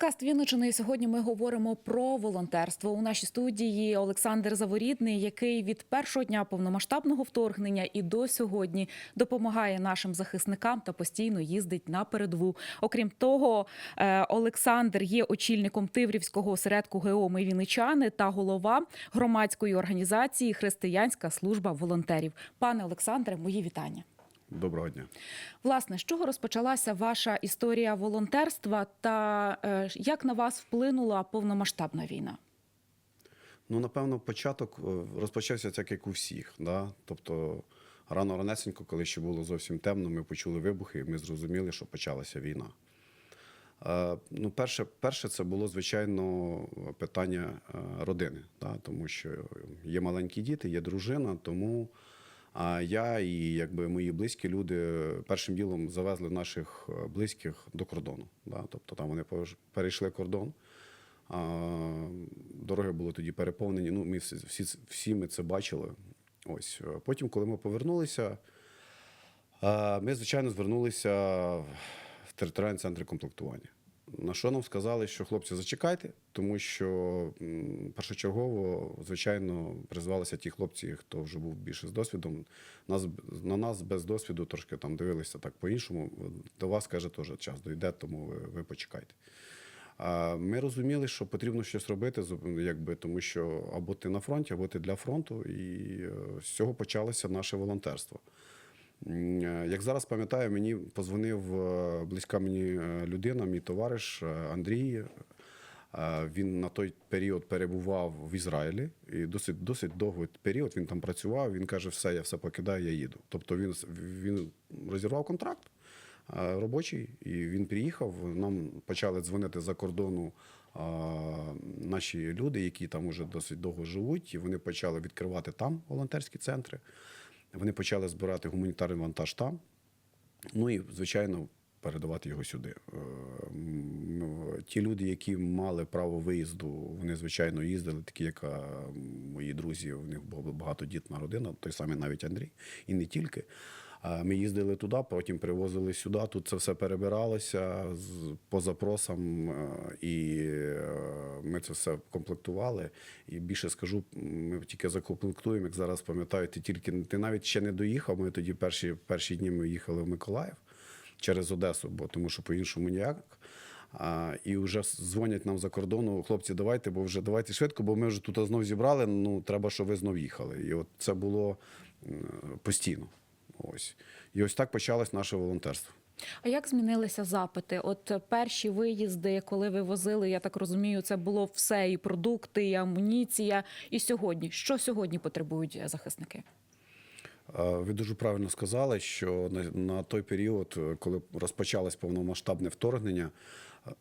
Подкаст Вінничини. Сьогодні ми говоримо про волонтерство. У нашій студії Олександр Заворідний, який від першого дня повномасштабного вторгнення і до сьогодні допомагає нашим захисникам та постійно їздить на передову. Окрім того, е, Олександр є очільником Тиврівського осередку ГО «Ми Вінничани та голова громадської організації Християнська служба волонтерів. Пане Олександре, мої вітання. Доброго дня. Власне, з чого розпочалася ваша історія волонтерства та е, як на вас вплинула повномасштабна війна? Ну, напевно, початок е, розпочався так, як у всіх. Да? Тобто, рано ранесенько, коли ще було зовсім темно, ми почули вибухи, і ми зрозуміли, що почалася війна. Е, Ну, перше, перше, це було, звичайно, питання е, родини, да? тому що є маленькі діти, є дружина, тому а я і якби мої близькі люди першим ділом завезли наших е, близьких до кордону. Да? Тобто там вони перейшли кордон. Дороги були тоді переповнені. Ну, ми всі, всі, ми це бачили. Ось е, потім, коли ми повернулися, е, ми, звичайно, звернулися в територіальні центри комплектування. На що нам сказали, що хлопці, зачекайте, тому що першочергово, звичайно, призвалися ті хлопці, хто вже був більше з досвідом. Нас на нас без досвіду трошки там дивилися так по-іншому. До вас каже, теж час дойде, тому ви, ви почекайте. Ми розуміли, що потрібно щось робити, якби тому, що або ти на фронті, або ти для фронту, і е, з цього почалося наше волонтерство. Е, Як зараз пам'ятаю, мені позвонив е, близька мені е, людина, мій товариш Андрій. Він на той період перебував в Ізраїлі, і досить досить довгий період він там працював. Він каже: все, я все покидаю, я їду. Тобто він, він розірвав контракт робочий, і він приїхав. Нам почали дзвонити за кордону наші люди, які там уже досить довго живуть, і вони почали відкривати там волонтерські центри. Вони почали збирати гуманітарний вантаж там. Ну і, звичайно, передавати його сюди. Е, Ті люди, які мали право виїзду, вони, звичайно, їздили, такі як е, мої друзі, у них була багатодітна родина, той самий навіть Андрій, і не тільки. Ми їздили туди, потім привозили сюди. Тут це все перебиралося по запросам, е, і е, ми це все комплектували. І більше скажу, ми тільки закомплектуємо, як зараз пам'ятаю, ти тільки ти навіть ще не доїхав. Ми тоді перші, перші дні ми їхали в Миколаїв через Одесу, бо тому що по-іншому ніяк. А, і вже дзвонять нам за кордону, хлопці, давайте, бо вже давайте швидко, бо ми вже тут знов зібрали. Ну треба, щоб ви знов їхали. І от це було постійно. Ось і ось так почалось наше волонтерство. А як змінилися запити? От перші виїзди, коли ви возили, я так розумію, це було все і продукти, і амуніція. І сьогодні що сьогодні потребують захисники? Е, Ви дуже правильно сказали, що на, той період, е, коли розпочалось повномасштабне вторгнення,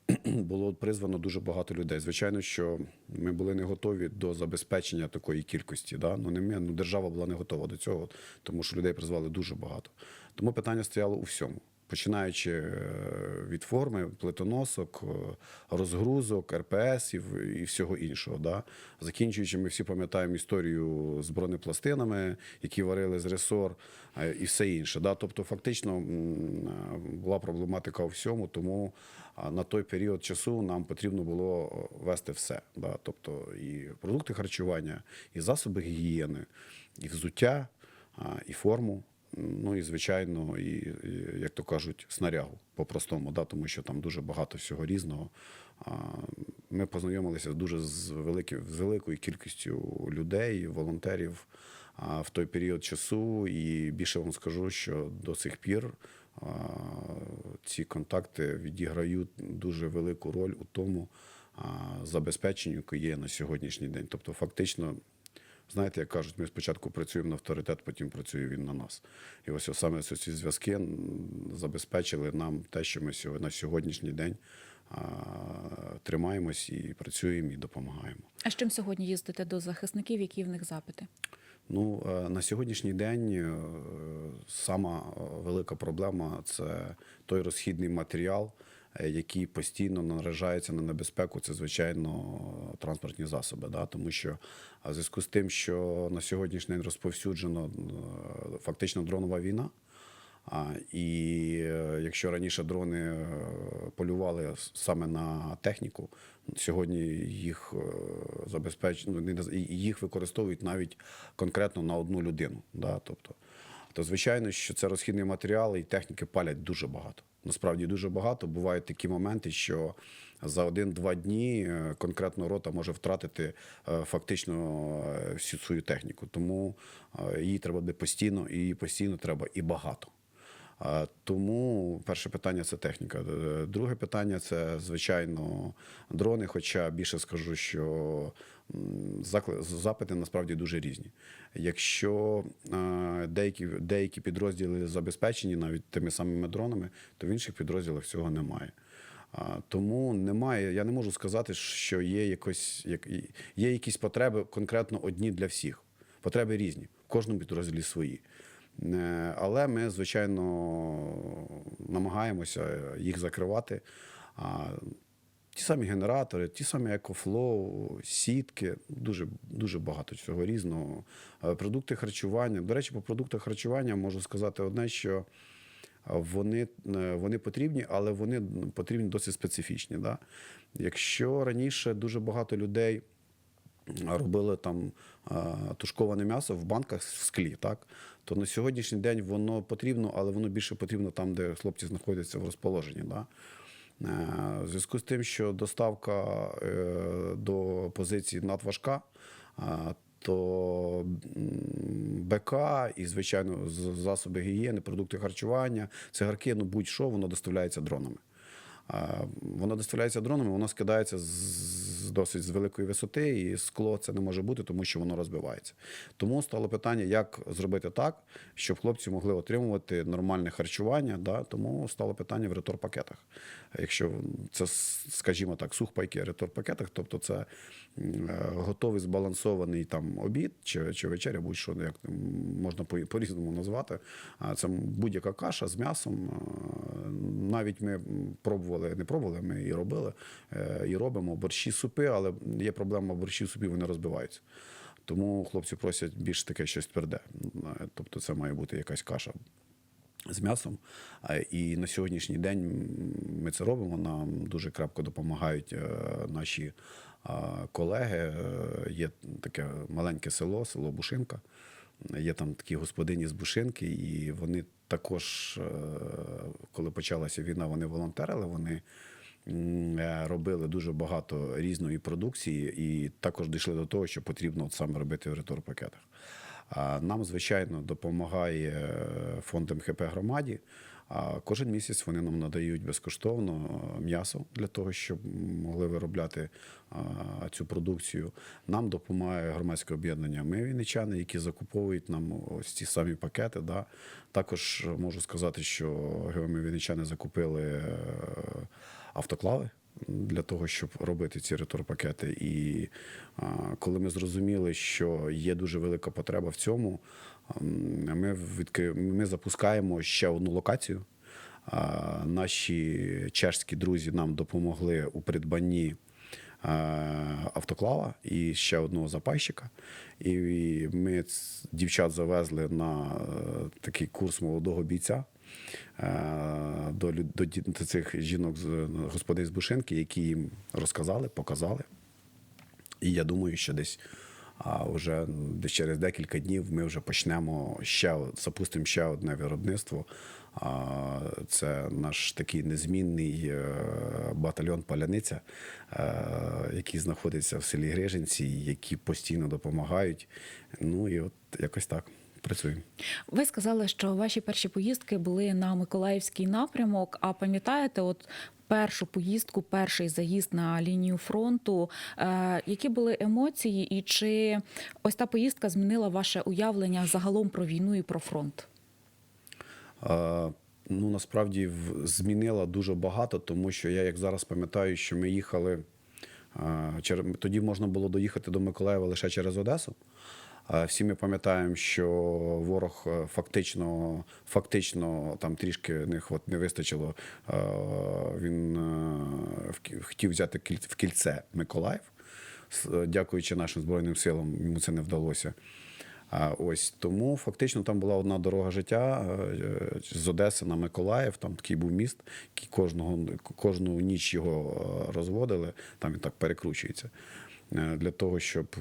е, було призвано дуже багато людей. Звичайно, що ми були не готові до забезпечення такої кількості. Да? Ну, не ми, ну, держава була не готова до цього, тому що людей призвали дуже багато. Тому питання стояло у всьому. Починаючи е, від форми, плитоносок, е, розгрузок, РПСів і всього іншого. Да? Закінчуючи, ми всі пам'ятаємо історію з бронепластинами, які варили з ресор е, і все інше. Да? Тобто, фактично була проблематика у всьому, тому на той період часу нам потрібно було вести все. Да? Тобто і продукти харчування, і засоби гігієни, і взуття, і форму. Ну і звичайно, і, і як то кажуть, снарягу по-простому, да, тому що там дуже багато всього різного. Ми познайомилися дуже з, великі, з великою кількістю людей, волонтерів в той період часу. І більше вам скажу, що до сих пір ці контакти відіграють дуже велику роль у тому забезпеченню, яке є на сьогоднішній день. Тобто, фактично. Знаєте, як кажуть, ми спочатку працюємо на авторитет, потім працює він на нас. І ось саме ці зв'язки забезпечили нам те, що ми на сьогоднішній день тримаємось і працюємо і допомагаємо. А з чим сьогодні їздите до захисників? Які в них запити? Ну, е, на сьогоднішній день е, сама е, велика проблема це той розхідний матеріал, е, який постійно наражається на небезпеку. Це звичайно транспортні засоби. Да? Тому що в зв'язку з тим, що на сьогоднішній день розповсюджено е, фактично дронова війна. А, і е, якщо раніше дрони полювали саме на техніку, сьогодні їх забезпеч... ну, їх використовують навіть конкретно на одну людину. Да? Тобто, то звичайно, що це розхідний матеріал, і техніки палять дуже багато. Насправді дуже багато. Бувають такі моменти, що за один-два дні е, конкретно рота може втратити е, фактично е, всю свою техніку. Тому її треба буде постійно, і постійно треба і багато. Тому перше питання це техніка. Друге питання це звичайно дрони. Хоча більше скажу, що запити насправді дуже різні. Якщо е, деякі, деякі підрозділи забезпечені навіть тими самими дронами, то в інших підрозділах цього немає. Тому немає. Я не можу сказати, що є якось як є якісь потреби конкретно одні для всіх. Потреби різні. В кожному підрозділі свої. Е, Але ми, звичайно, намагаємося їх закривати. Ті самі генератори, ті самі екофлоу, сітки, дуже, дуже багато цього різного. Е, Продукти харчування. До речі, по продуктах харчування можу сказати одне, що вони, е, вони потрібні, але вони потрібні досить специфічні. Да? Якщо раніше дуже багато людей робили там е, тушковане м'ясо в банках в склі, так? то на сьогоднішній день воно потрібно, але воно більше потрібно там, де хлопці знаходяться в розположенні. Да? Е, В зв'язку з тим, що доставка е, до позиції надважка, то БК і, звичайно, засоби гігієни, продукти харчування, цигарки, ну будь-що, воно доставляється дронами. Воно доставляється дронами, воно скидається з з досить з великої висоти, і скло це не може бути, тому що воно розбивається. Тому стало питання, як зробити так, щоб хлопці могли отримувати нормальне харчування. Да? Тому стало питання в ретор-пакетах. Якщо це, скажімо так, сухпайки ретор-пакетах, тобто це е, готовий збалансований там обід чи, чи вечеря, будь-що як можна по- по-різному назвати. А Це будь-яка каша з м'ясом. Е, Навіть ми пробували, не пробували, ми і робили, е, і робимо борщі супи, але є проблема борщі супів, вони розбиваються. Тому хлопці просять більш таке щось тверде. Е, Тобто це має бути якась каша з м'ясом. І на сьогоднішній день ми це робимо. Нам дуже крепко допомагають е, наші колеги. Е, Є таке маленьке село, село Бушинка. Є там такі господині з Бушинки, і вони також, е, коли почалася війна, вони волонтерили. Вони е, робили дуже багато різної продукції, і також дійшли до того, що потрібно от саме робити в ретор-пакетах. А Нам, звичайно, допомагає е, фонд МХП громаді. А кожен місяць вони нам надають безкоштовно е, м'ясо для того, щоб могли виробляти цю продукцію. Нам допомагає громадське об'єднання Ми вінничани, які закуповують нам ось ці самі пакети. Да. Також можу сказати, що ми вінничани закупили е, автоклави для того, щоб робити ці ретор-пакети. І коли ми зрозуміли, що є дуже велика потреба в цьому, ми, відкри... ми запускаємо ще одну локацію. Наші чешські друзі нам допомогли у придбанні автоклава і ще одного запайщика. І ми дівчат завезли на е, такий курс молодого бійця до, до, до цих жінок з господи з Бушинки, які їм розказали, показали. І я думаю, що десь а вже десь через декілька днів ми вже почнемо ще запустимо ще одне виробництво. Це наш такий незмінний е, батальйон Паляниця, е, який знаходиться в селі Грижинці, які постійно допомагають. Ну і от якось так працюємо. Ви сказали, що ваші перші поїздки були на Миколаївський напрямок. А пам'ятаєте, от першу поїздку, перший заїзд на лінію фронту? Е, які були емоції, і чи ось та поїздка змінила ваше уявлення загалом про війну і про фронт? Е, Ну, насправді змінила дуже багато, тому що я як зараз пам'ятаю, що ми їхали тоді можна було доїхати до Миколаєва лише через Одесу. Всі ми пам'ятаємо, що ворог е, фактично, фактично там трішки не хват не вистачило. Е, Він е, хотів взяти в кільце Миколаїв. Дякуючи нашим збройним силам, йому це не вдалося. А ось тому фактично там була одна дорога життя з Одеси на Миколаїв. Там такий був міст, який кожного кожну ніч його розводили. Там він так перекручується. Е, Для того, щоб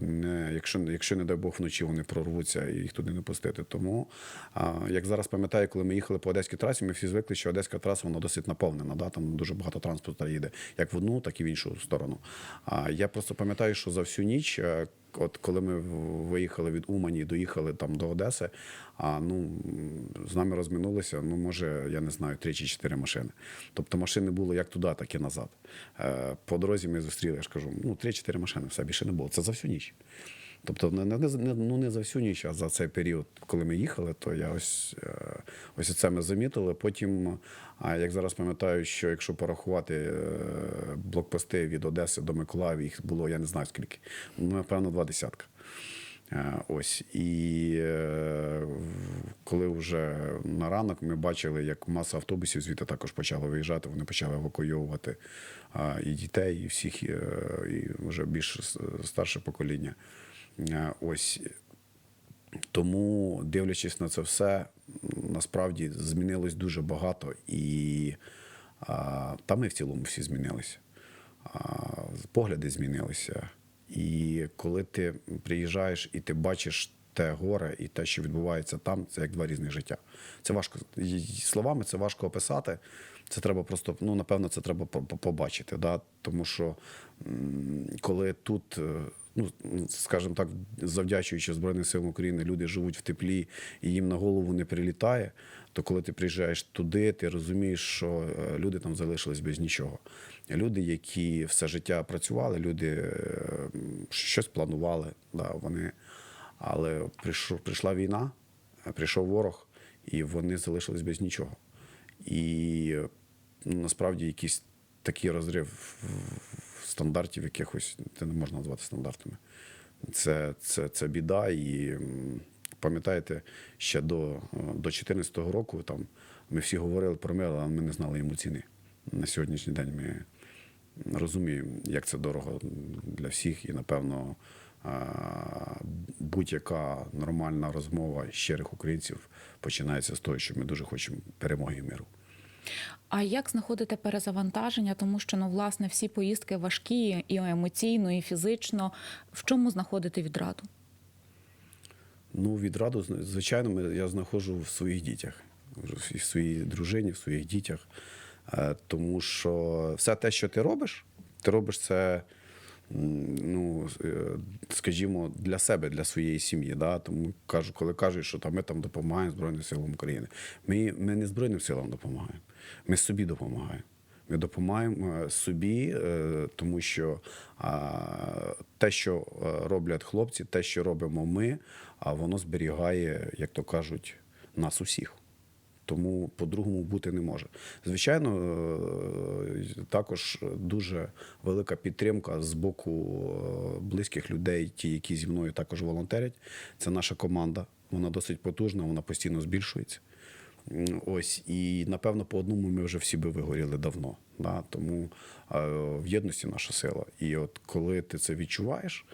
не, якщо, якщо не дай Бог вночі вони прорвуться і їх туди не пустити. Тому, як зараз пам'ятаю, коли ми їхали по Одеській трасі, ми всі звикли, що Одеська траса вона досить наповнена. Да? Там дуже багато транспорту їде, як в одну, так і в іншу сторону. А я просто пам'ятаю, що за всю ніч, е, от коли ми виїхали від Умані доїхали там до Одеси, а ну з нами розминулися, ну може, я не знаю, три чи чотири машини. Тобто машини було як туди, так і назад. Е, По дорозі ми зустріли, я ж кажу, ну три-чотири машини, все більше не було. Це за всю ніч. Тобто, не, не, ну, не за всю ніч, а за цей період, коли ми їхали, то я ось, е, ось це ми замітили. Потім, а як зараз пам'ятаю, що якщо порахувати е, блокпости від Одеси до Миколаєва, їх було, я не знаю скільки, ну, напевно, два десятка. Е, Ось і коли вже на ранок ми бачили, як маса автобусів звідти також почала виїжджати, вони почали евакуйовувати і дітей, і всіх, і вже більш старше покоління. Е, Ось тому, дивлячись на це все, насправді змінилось дуже багато, і а, та ми в цілому всі змінилися. Погляди змінилися. І коли ти приїжджаєш і ти бачиш те горе і те, що відбувається там, це як два різних життя. Це важко словами, це важко описати. Це треба просто, ну напевно, це треба по- по- побачити. Да? Тому що коли тут, е, ну скажімо так, завдячуючи Збройним силам України, люди живуть в теплі і їм на голову не прилітає, то коли ти приїжджаєш туди, ти розумієш, що е, люди там залишились без нічого. Люди, які все життя працювали, люди е, щось планували, да, вони. Але прийшов, прийшла війна, е, прийшов ворог, і вони залишились без нічого. І насправді якийсь такий розрив стандартів якихось, це не можна назвати стандартами. Це, це, це біда. І пам'ятаєте, ще до, е, до року там ми всі говорили про мир, але ми не знали йому ціни. На сьогоднішній день ми розуміємо, як це дорого для всіх, і напевно. Будь-яка нормальна розмова щирих українців починається з того, що ми дуже хочемо перемоги миру. А як знаходите перезавантаження? Тому що ну власне всі поїздки важкі і емоційно, і фізично. В чому знаходити відраду? Ну, відраду, звичайно, я знаходжу в своїх дітях, в своїй дружині, в своїх дітях. Е, Тому що все те, що ти робиш, ти робиш це, ну, е, скажімо, для себе, для своєї сім'ї. Да? Тому кажу, коли кажуть, що там, ми там допомагаємо Збройним силам України. Ми, ми не Збройним силам допомагаємо, ми собі допомагаємо. Ми допомагаємо е, собі, е, тому що те, що роблять хлопці, те, що робимо ми, а воно зберігає, як то кажуть, нас усіх. Тому по-другому бути не може. Звичайно, е, також дуже велика підтримка з боку е, близьких людей, ті, які зі мною також волонтерять. Це наша команда. Вона досить потужна, вона постійно збільшується. Ось і напевно по одному ми вже всі би вигоріли давно. Да? Тому е, в єдності наша сила. І от коли ти це відчуваєш,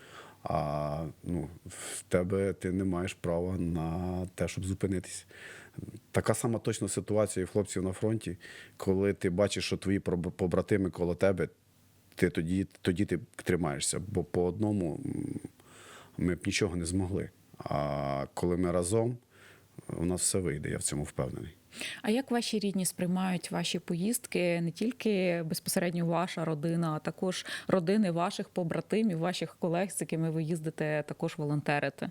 а ну, в тебе ти не маєш права на те, щоб зупинитись. Така сама точна ситуація і хлопців на фронті, коли ти бачиш, що твої побратими коло тебе, ти тоді, тоді ти тримаєшся. Бо по одному ми б нічого не змогли. А коли ми разом, у нас все вийде, я в цьому впевнений. А як ваші рідні сприймають ваші поїздки? Не тільки безпосередньо ваша родина, а також родини ваших побратимів, ваших колег, з якими ви їздите, також волонтерите?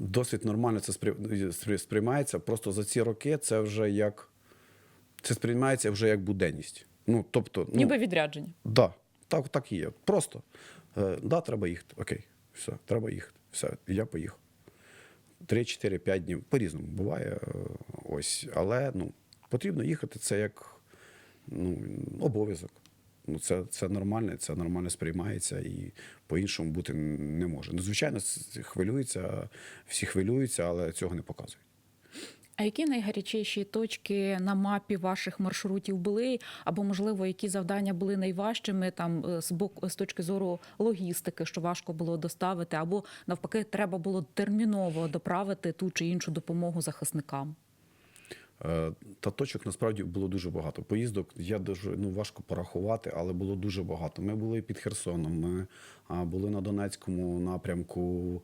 Досить нормально це сприй- сприй- сприймається. Просто за ці роки це вже як це сприймається вже як буденність. Ну, тобто, ну, Ніби відрядження. Да, так, так і є. Просто е, да, треба їхати. Окей, все, треба їхати. Все, я поїхав. Три, чотири, п'ять днів. По-різному буває. е, Ось. Але ну, потрібно їхати це як ну, обов'язок. Ну, це, це нормально, це нормально сприймається і по-іншому бути не може. Ну, звичайно, хвилюються, всі хвилюються, але цього не показують. А які найгарячіші точки на мапі ваших маршрутів були? Або, можливо, які завдання були найважчими там е, з боку з точки зору логістики, що важко було доставити, або навпаки, треба було терміново доправити ту чи іншу допомогу захисникам? Е, Та точок насправді було дуже багато. Поїздок я дуже ну важко порахувати, але було дуже багато. Ми були під Херсоном, ми були на Донецькому напрямку,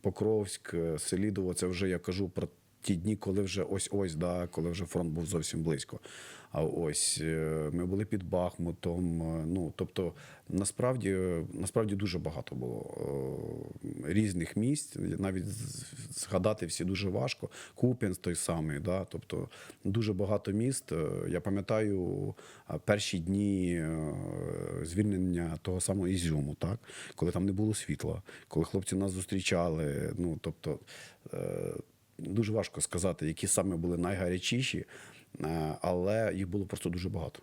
Покровськ, е, Селідово. Це вже я кажу про ті дні, коли вже ось ось, да, коли вже фронт був зовсім близько. А ось е, ми були під Бахмутом. е, Ну тобто, насправді, е, насправді дуже багато було різних місць. Навіть згадати всі дуже важко. Куп'янськ той самий, да, тобто дуже багато міст. Я пам'ятаю перші дні звільнення того самого Ізюму, так, коли там не було світла, коли хлопці нас зустрічали. Ну тобто. Дуже важко сказати, які саме були найгарячіші, е, але їх було просто дуже багато.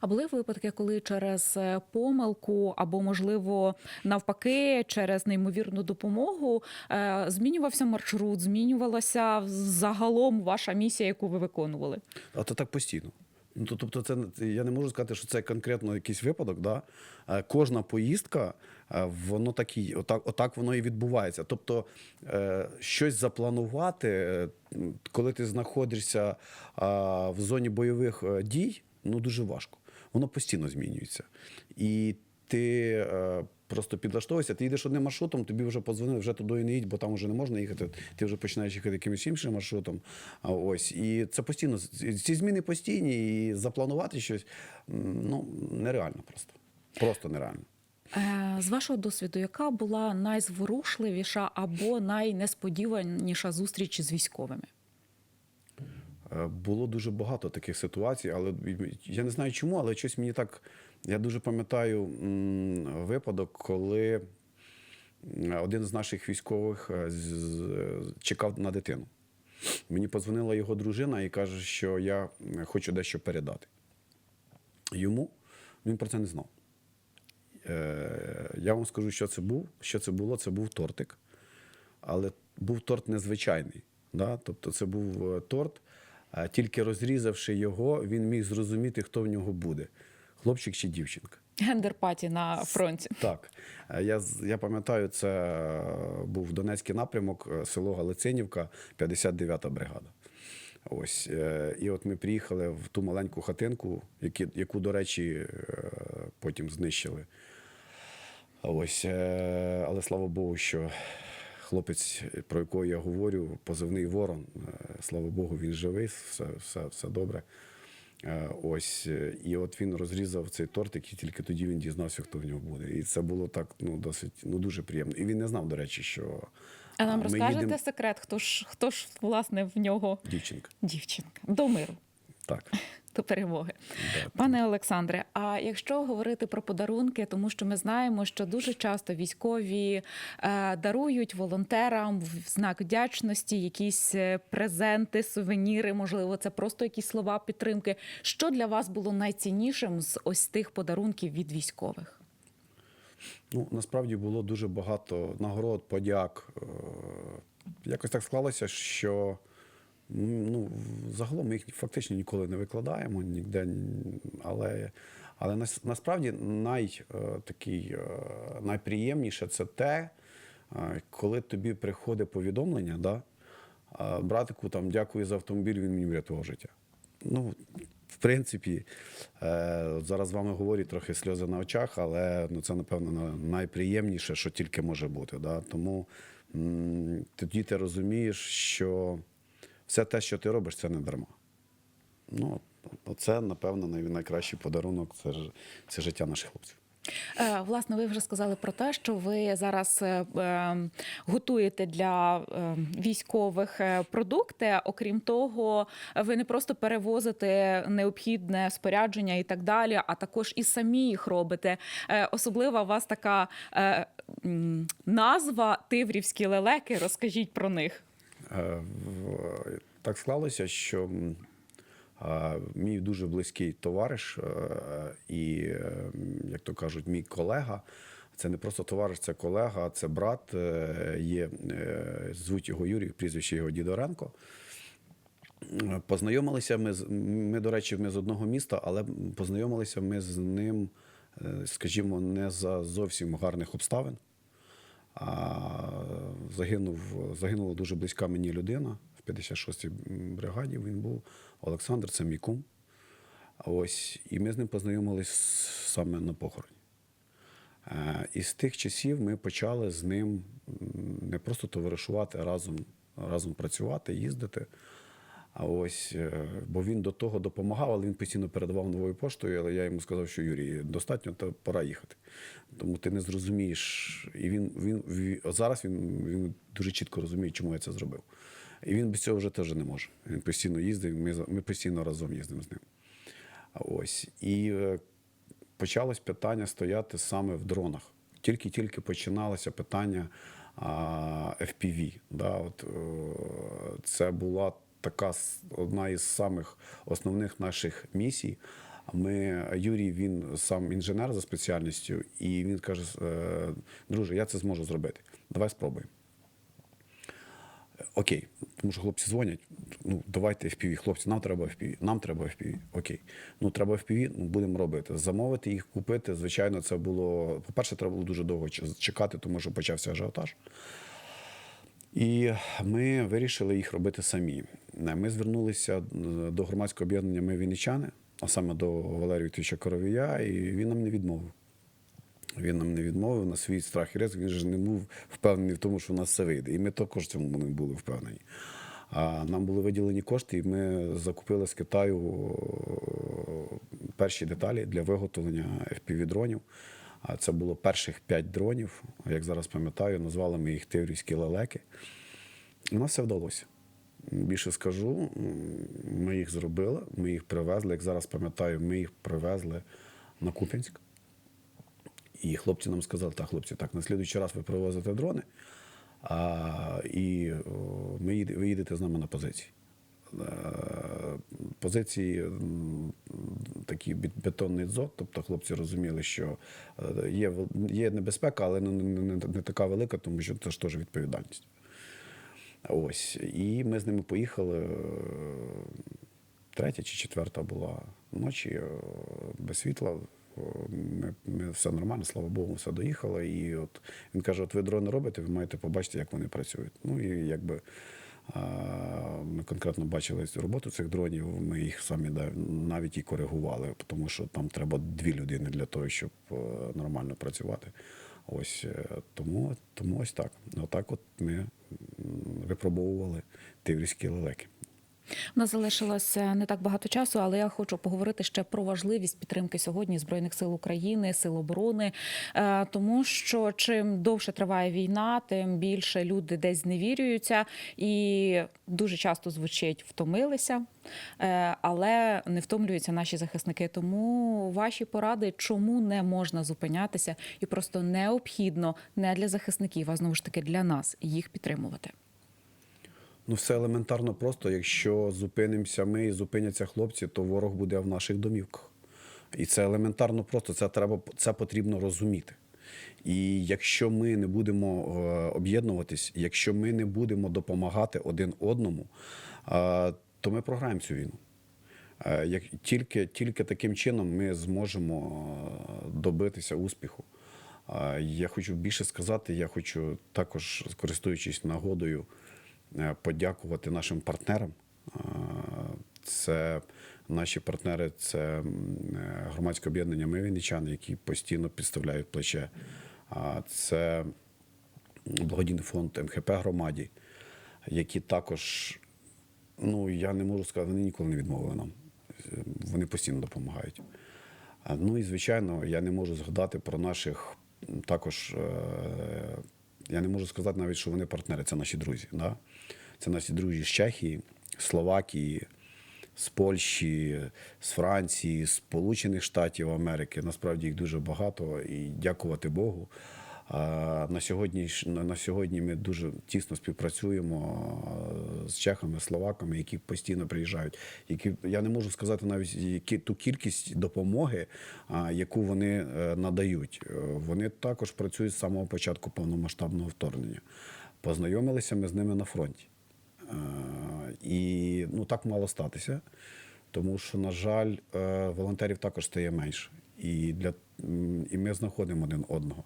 А були випадки, коли через е, помилку або, можливо, навпаки, через неймовірну допомогу е, змінювався маршрут, змінювалася загалом ваша місія, яку ви виконували? А то так постійно. Ну, тобто, це я не можу сказати, що це конкретно якийсь випадок. Да? Кожна поїздка, воно так і, отак, отак воно і відбувається. Тобто, е, щось запланувати, е, коли ти знаходишся в зоні бойових е, дій, ну дуже важко. Воно постійно змінюється. І ти е, просто підлаштовуєшся, ти їдеш одним маршрутом, тобі вже подзвонили, вже туди не їдь, бо там вже не можна їхати. Ти вже починаєш їхати якимось іншим маршрутом. А ось і це постійно ці зміни постійні, і запланувати щось ну нереально просто. Просто нереально. Е, З вашого досвіду, яка була найзворушливіша або найнесподіваніша зустріч з військовими? Е, Було дуже багато таких ситуацій, але я не знаю чому, але щось мені так. Я дуже пам'ятаю випадок, коли один з наших військових е, чекав на дитину. Мені подзвонила його дружина і каже, що я хочу дещо передати. Йому він про це не знав. Я вам скажу, що це був. Що це було? Це був тортик. Але був торт незвичайний. Да? Тобто це був е, торт, а тільки розрізавши його, він міг зрозуміти, хто в нього буде: хлопчик чи дівчинка. Гендер-паті на фронті. Так, Е, я, я пам'ятаю, це е, був Донецький напрямок, село Галицинівка, 59-та бригада. Ось, і от ми приїхали в ту маленьку хатинку, яку, до речі, потім знищили. Ось, е, але слава Богу, що хлопець, про якого я говорю, позивний ворон, е, слава Богу, він живий, все, все, все добре. Е, Ось, і от він розрізав цей тортик, і тільки тоді він дізнався, хто в нього буде. І це було так ну, досить ну, дуже приємно. І він не знав, до речі, що А нам ми розкажете їдемо- секрет, хто ж хто ж власне в нього дівчинка. дівчинка до миру, Так. До перемоги. Пане Олександре, а якщо говорити про подарунки, тому що ми знаємо, що дуже часто військові е, дарують волонтерам в знак вдячності якісь е, презенти, сувеніри, можливо, це просто якісь слова підтримки. Що для вас було найціннішим з ось тих подарунків від військових? Ну, насправді було дуже багато нагород, подяк. Е, Якось так склалося, що ну, загалом ми їх фактично ніколи не викладаємо ніде. Але, але нас- насправді най, е, такий, е, найприємніше це те, е, коли тобі приходить повідомлення, да? Братику, там, дякую за автомобіль, він мені врятував життя. Ну, в принципі, зараз з вами говорю трохи сльози на очах, але ну, це, напевно, найприємніше, що тільки може бути. Да? Тому тоді ти розумієш, що все те, що ти робиш, це не дарма. Ну, це, напевно, найкращий подарунок це, це життя наших хлопців. Е, Власне, ви вже сказали про те, що ви зараз е, е, готуєте для е, військових е, продукти. Окрім того, ви не просто перевозите необхідне спорядження і так далі, а також і самі їх робите. Особлива у вас така назва Тиврівські лелеки. Розкажіть про них. Е, Так склалося, що мій дуже близький товариш е, і, як то кажуть, мій колега. Це не просто товариш, це колега, це брат. е, Є, звуть його Юрій, прізвище його Дідоренко. Познайомилися ми, з- ми, до речі, ми з одного міста, але познайомилися ми з ним, скажімо, не за зовсім гарних обставин. А загинув, загинула дуже близька мені людина в 56-й бригаді. Він був Олександр, це мій кум. Ось, і ми з ним познайомились саме на похороні. Е, І з тих часів ми почали з ним не просто товаришувати, а разом, разом працювати, їздити. А ось, е, бо він до того допомагав, але він постійно передавав новою поштою. Але я йому сказав, що Юрій, достатньо, то пора їхати. Тому ти не зрозумієш. І він, він, він зараз він, він дуже чітко розуміє, чому я це зробив. І він без цього вже теж не може. Він постійно їздив, ми, ми постійно разом їздимо з ним. А Ось. І е, почалось питання стояти саме в дронах. Тільки-тільки починалося питання а, FPV. Да, от, е, це була така одна із самих основних наших місій. Ми, Юрій, він сам інженер за спеціальністю, і він каже: е, друже, я це зможу зробити. Давай спробуємо. Окей, тому що хлопці дзвонять. Ну, давайте FPV, хлопці, нам треба FPV, нам треба FPV. Окей. Ну, треба FPV, ну будемо робити. Замовити їх, купити. Звичайно, це було. По-перше, треба було дуже довго чекати, тому що почався ажіотаж. І ми вирішили їх робити самі. Е, Ми звернулися е, до громадського об'єднання Ми Вінничани, а саме до Валерія Вітовича Коровія, і він нам не відмовив. Він нам не відмовив на свій страх і ризик. Він же не був впевнений в тому, що у нас все вийде. І ми також в цьому не були впевнені. А нам були виділені кошти, і ми закупили з Китаю перші деталі для виготовлення FPV-дронів. А це було перших п'ять дронів. Як зараз пам'ятаю, назвали ми їх Тиврівські лелеки. У нас все вдалося. Більше скажу, ми їх зробили, ми їх привезли. Як зараз пам'ятаю, ми їх привезли на Куп'янськ. І хлопці нам сказали, так, хлопці, так, на слідуючий раз ви привозите дрони, а, і ми ви їдете з нами на позиції. Е, Позиції такі бетонний дзот, тобто хлопці розуміли, що е, є, є небезпека, але не, не, не, така велика, тому що це ж теж відповідальність. Ось. І ми з ними поїхали. е, Третя чи четверта була ночі без світла. Ми, ми все нормально, слава Богу, все доїхало. І от він каже: от ви дрони робите, ви маєте побачити, як вони працюють. Ну і якби ми конкретно бачили цю роботу цих дронів. Ми їх самі навіть і коригували, тому що там треба дві людини для того, щоб е, нормально працювати. Ось е, тому, тому ось так. Отак, от ми випробовували тиврівські лелеки. У нас залишилося не так багато часу, але я хочу поговорити ще про важливість підтримки сьогодні збройних сил України, сил оборони, Е, тому що чим довше триває війна, тим більше люди десь зневірюються, і дуже часто звучить втомилися, е, але не втомлюються наші захисники. Тому ваші поради, чому не можна зупинятися, і просто необхідно не для захисників, а знову ж таки для нас їх підтримувати. Ну, все елементарно просто. Якщо зупинимося ми і зупиняться хлопці, то ворог буде в наших домівках. І це елементарно просто. Це треба це потрібно розуміти. І якщо ми не будемо е, об'єднуватись, якщо ми не будемо допомагати один одному, е, то ми програємо цю війну. Е, Як тільки, тільки таким чином ми зможемо добитися успіху. Я хочу більше сказати, я хочу також, користуючись нагодою, подякувати нашим партнерам. Е, Це наші партнери, це е, громадське об'єднання Ми Вінничани, які постійно підставляють плече. Це благодійний фонд МХП громаді, які також, ну я не можу сказати, вони ніколи не відмовили нам. Е, Вони постійно допомагають. Ну і звичайно, я не можу згадати про наших також. Я не можу сказати навіть, що вони партнери, це наші друзі. Да? Це наші друзі з Чехії, Словакії, з Польщі, з Франції, з Сполучених Штатів Америки. Насправді їх дуже багато і дякувати Богу. На сьогодні, на сьогодні ми дуже тісно співпрацюємо з чехами, словаками, які постійно приїжджають. Які я не можу сказати навіть які ту кількість допомоги, яку вони е, надають. Е, Вони також працюють з самого початку повномасштабного вторгнення. Познайомилися ми з ними на фронті. Е, І ну так мало статися, тому що, на жаль, волонтерів також стає менше. І, для, і ми знаходимо один одного.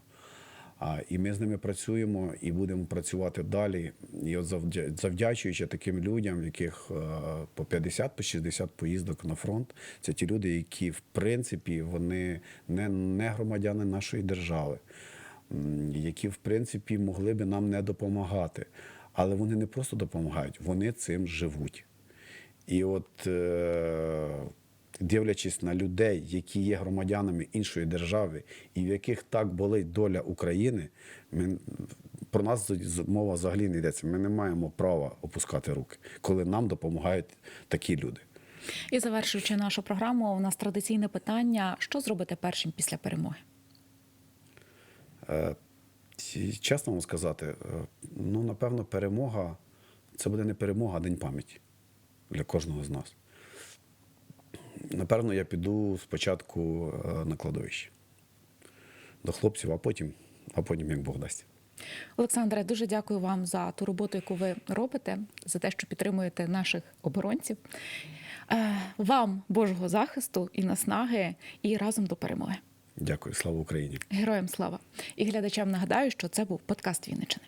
І ми з ними працюємо і будемо працювати далі. І от завдячуючи таким людям, яких е, по 50 по 60 поїздок на фронт, це ті люди, які в принципі вони не, не громадяни нашої держави, які в принципі могли би нам не допомагати. Але вони не просто допомагають, вони цим живуть. І от е, дивлячись на людей, які є громадянами іншої держави, і в яких так болить доля України, ми, про нас мова взагалі не йдеться. Ми не маємо права опускати руки, коли нам допомагають такі люди. І завершуючи нашу програму, у нас традиційне питання: що зробити першим після перемоги? Е, Чесно вам сказати, е, ну напевно, перемога це буде не перемога, а день пам'яті для кожного з нас. Напевно, я піду спочатку е, на кладовище до хлопців, а потім, а потім як Бог дасть. Олександре, дуже дякую вам за ту роботу, яку ви робите, за те, що підтримуєте наших оборонців. Е, Вам Божого захисту і наснаги, і разом до перемоги. Дякую, слава Україні! Героям слава! І глядачам нагадаю, що це був подкаст Вінничини.